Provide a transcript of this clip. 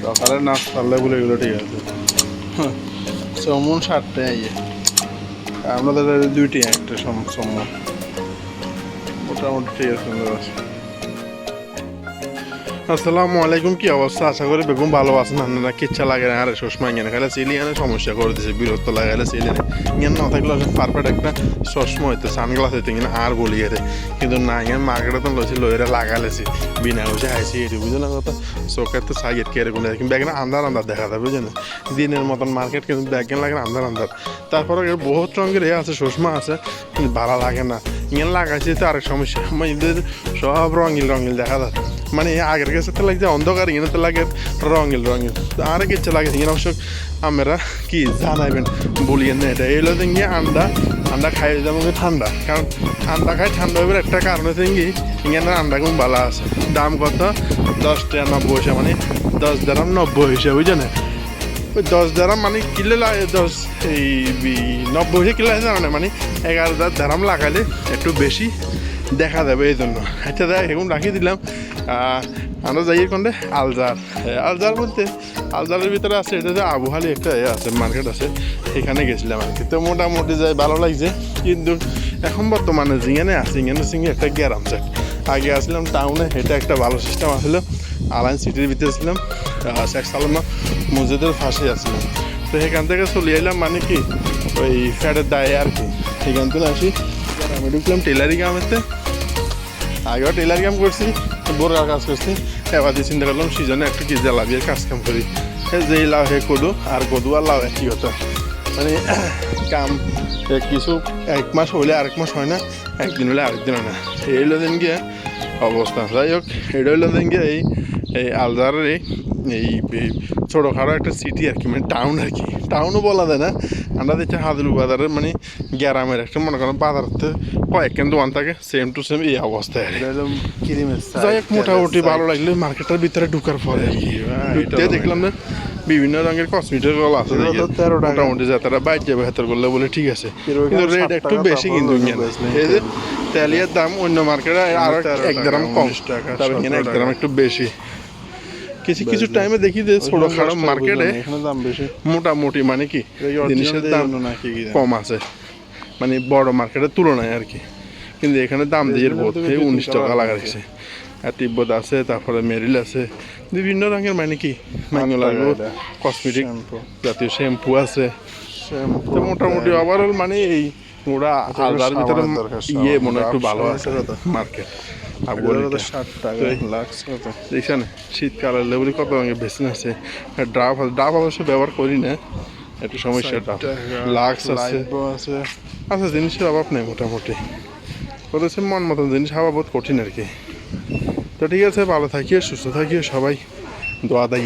সকালে নাস্তার লেগুলো এগুলো ঠিক আছে। চমন সাতটায় ইয়ে আমাদের দুইটি একটা চমন মোটামুটি ঠিক আছে। আসসালামু আলাইকুম, কি অবস্থা? আশা করি বেগুন ভালো আছেন। আপনারা কিচ্ছা লাগে না? আরে সসমা ইঙ্গেন খেলে সিলি এনে সমস্যা করে দিছে, বিরক্ত লাগে গেলে সিলি ইঙ্গেন না থাকলে পারফেক্ট একটা চশমা হইতো সানগ্লাস হইতো কিনা, আর বলি গেছে কিন্তু না ইঙ্গেন মার্কেটে তো লইছি, লইরে লাগালেছি বিনা পয়সা আইসি এটি বুঝলেন না কথা। চোখের তো সাইড কে এরকম কিন্তু ব্যাগেন আন্ধার আন্ধার দেখা যায় বুঝলেন দিনের মতন মার্কেট কিন্তু ব্যাগেন লাগে আন্ধার আন্ধার। তারপরে বহুত রঙের এ আছে সসমা আছে ভালো লাগে না। ইঙ্গেন লাগাইছে তো আরেক সমস্যা। আমাদের সব রঙিল রঙিল দেখা যাচ্ছে। মানে আগের গাছেতে লাগছে, অন্ধকার ইনাতে লাগে রঙিল রঙিল। আর কিছু লাগে ইন অবশ্য আমরা কি জানাইবেন, বলিয়ে না এটা। এলো দেখি আন্ডা আন্ডা খাই যেমন ঠান্ডা। কারণ ঠান্ডা খাই ঠান্ডা হইবার একটা কারণে দেখি কি ইংল্যান্ডের আন্ডা ভালো আছে। দাম কত? দশ টাকা নব্বই পয়সা মানে দশ দাম নব্বই হিসাবে বুঝলেন দশ দাম মানে কিলো লাগে দশ, এই নব্বই কিলো আছে মানে এগারো দাম লাগালে একটু বেশি। দেখা যাবে এই জন্য। আচ্ছা দেখ এখন রাখি দিলাম। আমরা যাই কোনটা আলজার। আলজার বলতে, আলজারের ভিতরে আছে, এটা যে আবহালি একটা আছে, মার্কেট আছে সেখানে গেছিলাম আর কি। তো মোটামুটি যাই, ভালো লাগছে। কিন্তু এখন বর্তমানে জিঙানে আছে জিঙানে সিঙ্গে একটা গ্যারাম সেট আগে আসলাম টাউনে এটা একটা ভালো সিস্টেম আসলো আলাইন সিটির ভিতরে ছিলাম শেখ সালমা মসজিদের ফাঁসে আসলাম তো সেখান থেকে চলে এলাম মানে কি, ওই ফ্যাটের দায়ে আর কি। সেখান থেকে আসি আমি ঢুকলাম টেলারি গ্রামেতে আগেও টেলার কাম করছি বোরার কাজ করছি। এবার দিয়ে চিন্তা করলাম, সিজনে একটু কি জ্বালাবিয়ে কাজ কাম করি। যেই লাউ হে কদু, আর কদু আর লাউ একই হতো মানে কাম কিছু এক মাস হইলে আরেক মাস হয় না, একদিন হলে আরেকদিন হয় না। এই হলো দিন গিয়ে অবস্থা। যাই হোক, এটা হলো দিন গিয়ে এই এই এই এই ছোটোখাটো একটা সিটি আর কি মানে টাউন আর কি। টাউনও বলা যায় না আমরা দেখছি হাদুল বাজারের মানে গ্রামের একটা মনে করেন বাজারতে কয়েকখান দোকান থাকে সেম টু সেম এই অবস্থায় যাই হোক মোটামুটি ভালো লাগল মার্কেটের ভিতরে ঢুকার পরে আর কি। ঢুকতে দেখলাম না বিভিন্ন রঙের কসমেটিক আছে এগুলো তো দেখি। 13 টাকা। মোটামুটি যাতারা বাইর যাবে ভেতর করলে বলে ঠিক আছে। কিন্তু রেট একটু বেশি কিন্তু এই যে তেলিয়ার দাম অন্য মার্কেটে আরও 13 এক টাকা, কম। টাকা, তবে এখানে 17 এক গ্রাম একটু বেশি। কিছু কিছু টাইমে দেখি যে ছোটো খাটো মার্কেটে দাম বেশি। মোটামুটি মানে কি জিনিসের দাম কম আছে। মানে বড় মার্কেটের তুলনায় আর কি। কিন্তু এখানে দাম দিয়ে বোধ উনিশ টাকা লাগাইছে আর তিব্বত আছে তারপরে মেরিল আছে। বিভিন্ন রঙের মানে কি লাগল কসমেটিক জাতীয় শ্যাম্পু আছে। তো মোটামুটি ওভারঅল মানে এই ওরা আচ্ছা, আলাদার ভিতরে দরকার, ইয়ে মনে হয় একটু ভালো আছে মার্কেট কত শীতকালের রঙের বেশি আছে? অবশ্য ব্যবহার করি না। একটু সমস্যা লাক্স আছে। আচ্ছা জিনিসের অভাব নেই মোটামুটি। করেছে মন মতন জিনিস হওয়া বহুত কঠিন আর কি। তো ঠিক আছে ভালো থাকিও সুস্থ থাকিও সবাই। দোয়া দাইয়ে